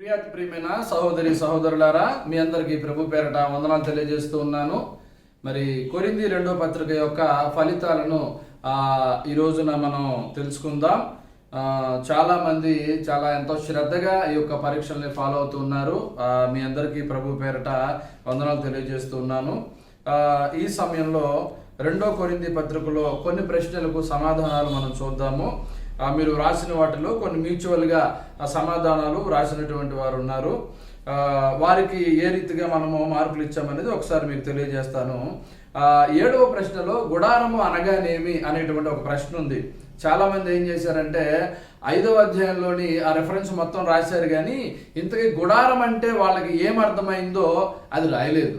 ప్రియాతి ప్రియమైన సహోదరి సహోదరులారా మీ అందరికీ ప్రభు పేరట వందనాలు తెలియజేస్తూ ఉన్నాను. మరి కొరింది రెండో పత్రిక యొక్క ఫలితాలను ఈ రోజున మనం తెలుసుకుందాం. చాలామంది చాలా మంది చాలా ఎంతో శ్రద్ధగా ఈ యొక్క పరీక్షల్ని ఫాలో అవుతూ ఉన్నారు. మీ అందరికీ ప్రభు పేరట వందనాలు తెలియజేస్తూ ఉన్నాను. ఈ సమయంలో రెండో కొరింది పత్రికలో కొన్ని ప్రశ్నలకు సమాధానాలు మనం చూద్దాము. మీరు రాసిన వాటిలో కొన్ని మ్యూచువల్గా సమాధానాలు రాసినటువంటి వారు ఉన్నారు. వారికి ఏ రీతిగా మనము మార్కులు ఇచ్చామనేది ఒకసారి మీకు తెలియజేస్తాను. ఏడవ ప్రశ్నలో గుడారము అనగానేమి అనేటువంటి ఒక ప్రశ్న ఉంది. చాలామంది ఏం చేశారంటే ఐదవ అధ్యాయంలోని ఆ రెఫరెన్స్ మొత్తం రాశారు కానీ ఇంతకీ గుడారం అంటే వాళ్ళకి ఏం అర్థమైందో అది రాయలేదు.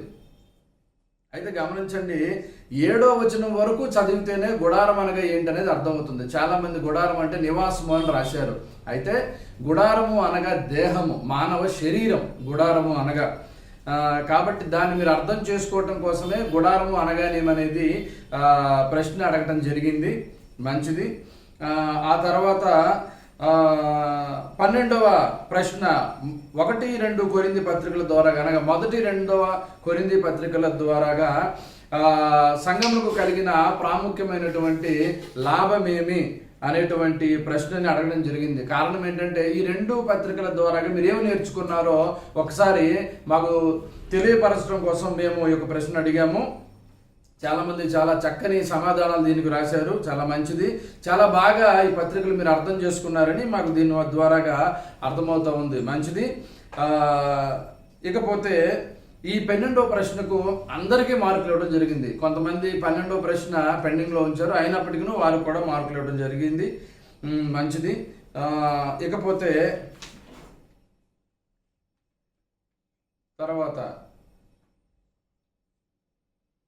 అయితే గమనించండి ఏడో వచనం వరకు చదివితేనే గుడారం అనగా ఏంటనేది అర్థమవుతుంది. చాలా మంది గుడారం అంటే నివాసము అని రాశారు. అయితే గుడారము అనగా దేహము మానవ శరీరం గుడారము అనగా. కాబట్టి దాన్ని మీరు అర్థం చేసుకోవటం కోసమే గుడారము అనగానేమనేది ప్రశ్న అడగటం జరిగింది. మంచిది. ఆ, తర్వాత పన్నెండవ ప్రశ్న ఒకటి రెండు కొరింది పత్రికల ద్వారా అనగా మొదటి రెండవ కొరింది పత్రికల ద్వారాగా సంఘములకు కలిగిన ప్రాముఖ్యమైనటువంటి లాభమేమి అనేటువంటి ప్రశ్నని అడగడం జరిగింది. కారణం ఏంటంటే ఈ రెండు పత్రికల ద్వారా మీరు ఏమి నేర్చుకున్నారో ఒకసారి మాకు తెలియపరచడం కోసం మేము ఈ యొక్క ప్రశ్న అడిగాము. చాలామంది చాలా చక్కని సమాధానాలు దీనికి రాశారు. చాలా మంచిది. చాలా బాగా ఈ పత్రికలు మీరు అర్థం చేసుకున్నారని మాకు దీని ద్వారాగా అర్థమవుతూ ఉంది. మంచిది. ఇకపోతే ఈ పన్నెండో ప్రశ్నకు అందరికీ మార్కులు ఇవ్వడం జరిగింది. కొంతమంది పన్నెండో ప్రశ్న పెండింగ్లో ఉంచారు. అయినప్పటికీ వారు కూడా మార్కులు ఇవ్వడం జరిగింది. మంచిది. ఇకపోతే తర్వాత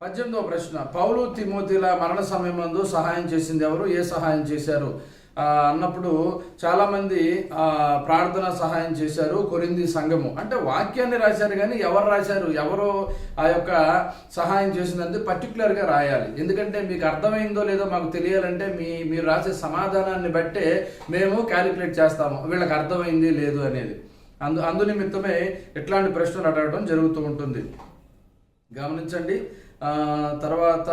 పద్దెనిమిదవ ప్రశ్న. పౌలు తిమోతిల మరణ సమయమందు సహాయం చేసింది ఎవరు? ఏ సహాయం చేశారు? అన్నప్పుడు చాలామంది ప్రార్థన సహాయం చేశారు కొరింది సంఘము. అంటే వాక్యాన్ని రాశారు కానీ ఎవరు రాశారు? ఎవరు ఆ యొక్క సహాయం చేసిందంటే పర్టికులర్గా రాయాలి. ఎందుకంటే మీకు అర్థమైందో లేదో మాకు తెలియాలంటే మీ మీరు రాసే సమాధానాన్ని బట్టే మేము క్యాలిక్యులేట్ చేస్తాము. వీళ్ళకి అర్థమైంది లేదు అనేది. అందు అందు నిమిత్తమే ఇట్లాంటి ప్రశ్నలు అడగడం జరుగుతూ ఉంటుంది. గమనించండి. తర్వాత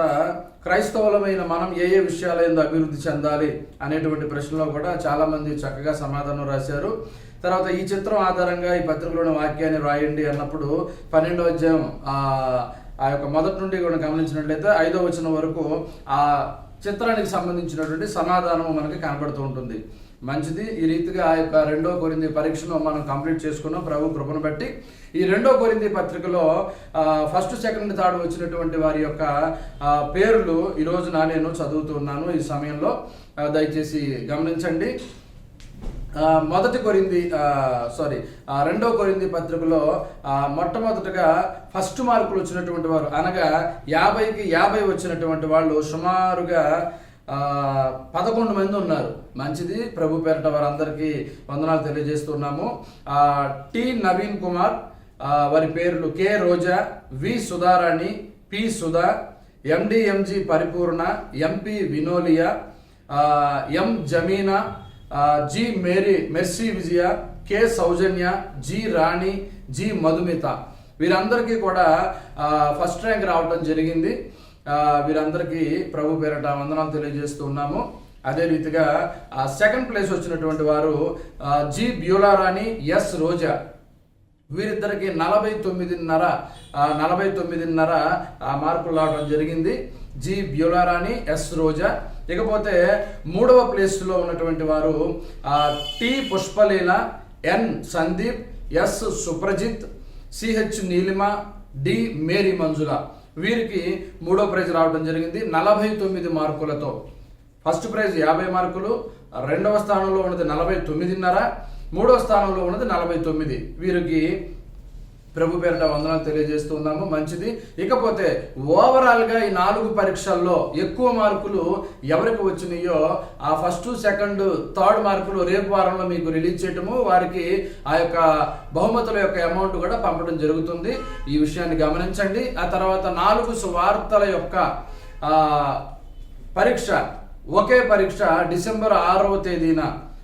క్రైస్తవులమైన మనం ఏ ఏ విషయాలందు అభివృద్ధి చెందాలి అనేటువంటి ప్రశ్నలో కూడా చాలామంది చక్కగా సమాధానం రాశారు. తర్వాత ఈ చిత్రం ఆధారంగా ఈ పత్రికలోని వాక్యాన్ని రాయండి అన్నప్పుడు పన్నెండో అధ్యాయం ఆ ఆ యొక్క మొదటి నుండి కూడా గమనించినట్లయితే ఐదో వచనం వరకు ఆ చిత్రానికి సంబంధించినటువంటి సమాధానం మనకి కనబడుతూ ఉంటుంది. మంచిది. ఈ రీతిగా ఆ యొక్క రెండో కొరింది పరీక్షను మనం కంప్లీట్ చేసుకున్నాం. ప్రభు కృపను బట్టి. ఈ రెండో కొరింది పత్రికలో ఫస్ట్ సెకండ్ థర్డ్ వచ్చినటువంటి వారి యొక్క పేర్లు ఈ రోజున నేను చదువుతున్నాను ఈ సమయంలో. దయచేసి గమనించండి. మొదటి కొరింది సారీ రెండో కొరింది పత్రికలో మొట్టమొదటగా ఫస్ట్ మార్కులు వచ్చినటువంటి వారు అనగా యాభైకి యాభై వచ్చినటువంటి వాళ్ళు సుమారుగా పదకొండు మంది ఉన్నారు. మంచిది. ప్రభు పేరట వారందరికీ వందనాలు తెలియజేస్తున్నాము. టి నవీన్ కుమార్ వారి పేర్లు K Roja V Sudharani P Sudha MDMG Paripurna MP Vinolia M Jameena G Mary Mercy Vijaya K Soujanya G Rani G Madhumita. వీరందరికీ కూడా ఫస్ట్ ర్యాంక్ రావడం జరిగింది. వీరందరికీ ప్రభు పేరట వందనాలు తెలియజేస్తూ ఉన్నాము. అదే రీతిగా సెకండ్ ప్లేస్ వచ్చినటువంటి వారు జి బ్యూలారాణి ఎస్ రోజా. వీరిద్దరికి నలభై తొమ్మిదిన్నర నలభై తొమ్మిదిన్నర మార్కులు రావడం జరిగింది. G Beularani S Roja. ఇకపోతే మూడవ ప్లేస్లో ఉన్నటువంటి వారు T Pushpaleela N Sandeep S Suprajith CH Neelima D Mary Manjula. వీరికి మూడో ప్రైజ్ రావడం జరిగింది. నలభై తొమ్మిది మార్కులతో. ఫస్ట్ ప్రైజ్ యాభై మార్కులు రెండవ స్థానంలో ఉన్నది నలభై తొమ్మిదిన్నర మూడవ స్థానంలో ఉన్నది నలభై తొమ్మిది. వీరికి ప్రభు పేరిట వందనాలు తెలియజేస్తూ ఉన్నాము. మంచిది. ఇకపోతే ఓవరాల్గా ఈ నాలుగు పరీక్షల్లో ఎక్కువ మార్కులు ఎవరికి వచ్చినాయో ఆ ఫస్ట్ సెకండ్ థర్డ్ మార్కులు రేపు వారంలో మీకు రిలీజ్ చేయటము వారికి ఆ యొక్క బహుమతుల యొక్క అమౌంట్ కూడా పంపడం జరుగుతుంది. ఈ విషయాన్ని గమనించండి. ఆ తర్వాత నాలుగు సువార్తల యొక్క పరీక్ష. ఒకే పరీక్ష డిసెంబర్ ఆరవ తేదీన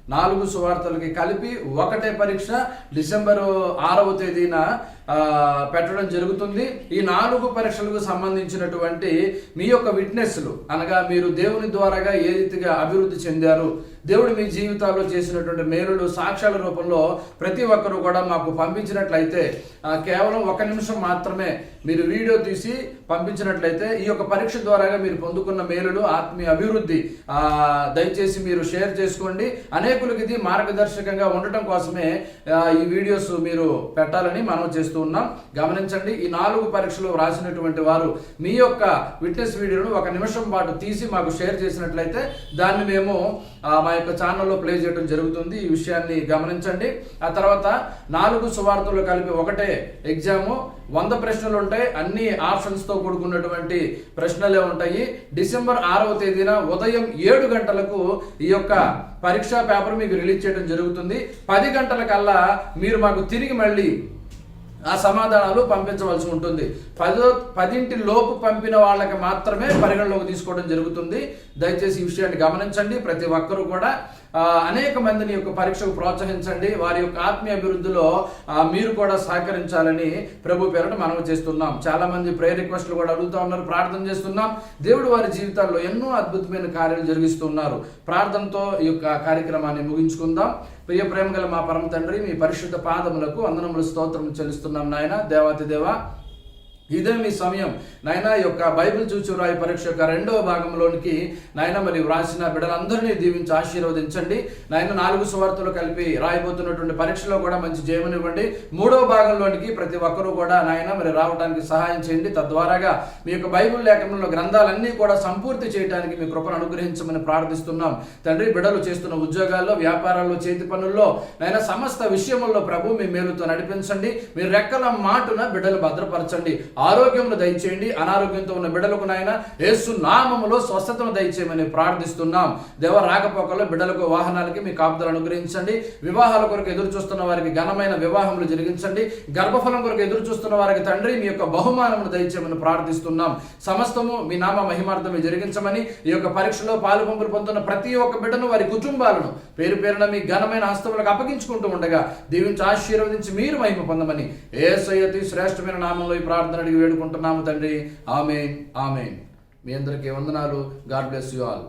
నాలుగు సువార్తలకి కలిపి ఒకటే పరీక్ష. డిసెంబర్ ఆరవ తేదీన పెట్టడం జరుగుతుంది. ఈ నాలుగు పరీక్షలకు సంబంధించినటువంటి మీ యొక్క విట్నెస్లు అనగా మీరు దేవుని ద్వారాగా ఏ రీతిగా అభివృద్ధి చెందారు దేవుడు మీ జీవితాల్లో చేసినటువంటి మేలులు సాక్ష్యాల రూపంలో ప్రతి ఒక్కరు కూడా మాకు పంపించినట్లయితే కేవలం ఒక నిమిషం మాత్రమే మీరు వీడియో తీసి పంపించినట్లయితే ఈ యొక్క పరీక్ష ద్వారాగా మీరు పొందుకున్న మేలులు ఆత్మీయ అభివృద్ధి దయచేసి మీరు షేర్ చేసుకోండి. అనేకులకి ఇది మార్గదర్శకంగా ఉండటం కోసమే ఈ వీడియోస్ మీరు పెట్టాలని మనం చేస్తూ ఉన్నాం. గమనించండి ఈ నాలుగు పరీక్షలు రాసినటువంటి వారు మీ యొక్క విట్నెస్ వీడియోను ఒక నిమిషం పాటు తీసి మాకు షేర్ చేసినట్లయితే దాన్ని మేము మా యొక్క ఛానల్లో ప్లే చేయడం జరుగుతుంది. ఈ విషయాన్ని గమనించండి. ఆ తర్వాత నాలుగు సువార్తలు కలిపి ఒకటే ఎగ్జాము. వంద ప్రశ్నలు ఉంటాయి. అన్ని ఆప్షన్స్తో కూడుకున్నటువంటి ప్రశ్నలే ఉంటాయి. డిసెంబర్ ఆరవ తేదీన ఉదయం ఏడు గంటలకు ఈ యొక్క పరీక్షా పేపర్ మీకు రిలీజ్ చేయడం జరుగుతుంది. పది గంటల కల్లా మీరు మాకు తిరిగి మళ్ళీ ఆ సమాధానాలు పంపించవలసి ఉంటుంది. పదో పదింటి లోపు పంపిన వాళ్ళకి మాత్రమే పరిగణలోకి తీసుకోవడం జరుగుతుంది. దయచేసి ఈ విషయాన్ని గమనించండి. ప్రతి ఒక్కరూ కూడా అనేక మందిని యొక్క పరీక్షకు ప్రోత్సహించండి. వారి యొక్క ఆత్మీయ అభివృద్ధిలో మీరు కూడా సహకరించాలని ప్రభు పేరును మనం చేస్తున్నాం. చాలా మంది ప్రేయర్ రిక్వెస్ట్లు కూడా అడుగుతూ ఉన్నారు. ప్రార్థన చేస్తున్నాం. దేవుడు వారి జీవితాల్లో ఎన్నో అద్భుతమైన కార్యాలు జరిగిస్తున్నారు ప్రార్థనతో ఈ యొక్క కార్యక్రమాన్ని ముగించుకుందాం. ప్రియ ప్రేమ గల మా పరమ తండ్రి మీ పరిశుద్ధ పాదములకు అందనములు స్తోత్రం చెల్లిస్తున్నాం నాయన. దేవాతి దేవా ఇదే మీ సమయం. నాయన యొక్క బైబిల్ చూచురాయి పరీక్ష యొక్క రెండవ భాగంలోనికి నాయన మరి వ్రాసిన బిడ్డలందరినీ దీవించి ఆశీర్వదించండి. నాయన నాలుగు సువార్తలు కలిపి రాయబోతున్నటువంటి పరీక్షలో కూడా మంచి జయమనివ్వండి. మూడవ భాగంలోనికి ప్రతి ఒక్కరూ కూడా నాయన మరి రావడానికి సహాయం చేయండి. తద్వారాగా మీ యొక్క బైబిల్ లేఖనంలో గ్రంథాలన్నీ కూడా సంపూర్తి చేయడానికి మీ కృపను అనుగ్రహించమని ప్రార్థిస్తున్నాం. తండ్రి బిడ్డలు చేస్తున్న ఉద్యోగాల్లో వ్యాపారాల్లో చేతి పనుల్లో నాయన సమస్త విషయముల్లో ప్రభు మీ మేలుతో నడిపించండి. మీ రెక్కల మాటున బిడ్డలు భద్రపరచండి. ఆరోగ్యమును దయచేయండి. అనారోగ్యంతో ఉన్న బిడ్డలకు నాయన యేసు నామములో స్వస్థతను దయచేయమని ప్రార్థిస్తున్నాం. దేవ రాకపోకల్లో బిడ్డలకు వాహనాలకి మీ కాపుదలు అనుగ్రహించండి. వివాహాల కొరకు ఎదురు చూస్తున్న వారికి ఘనమైన వివాహములు జరిగించండి. గర్భఫలం కొరకు ఎదురు చూస్తున్న వారికి తండ్రి మీ యొక్క బహుమానమును దయచేయమని ప్రార్థిస్తున్నాం. సమస్తము మీ నామ మహిమార్థమే జరిగించమని ఈ యొక్క పరీక్షలో పాలు పంపులు పొందుతున్న ప్రతి ఒక్క బిడ్డను వారి కుటుంబాలను పేరు పేరున మీ ఘనమైన హస్తములకు అప్పగించుకుంటూ ఉండగా దీవించి ఆశీర్వదించి మీరు మహిమ పొందమని ఏ సయ్యతి శ్రేష్టమైన నామంలో ఈ ప్రార్థన అడిగి వేడుకుంటున్నాము తండ్రి. ఆమె ఆమె మీ అందరికీ వందనాలు. God bless you all.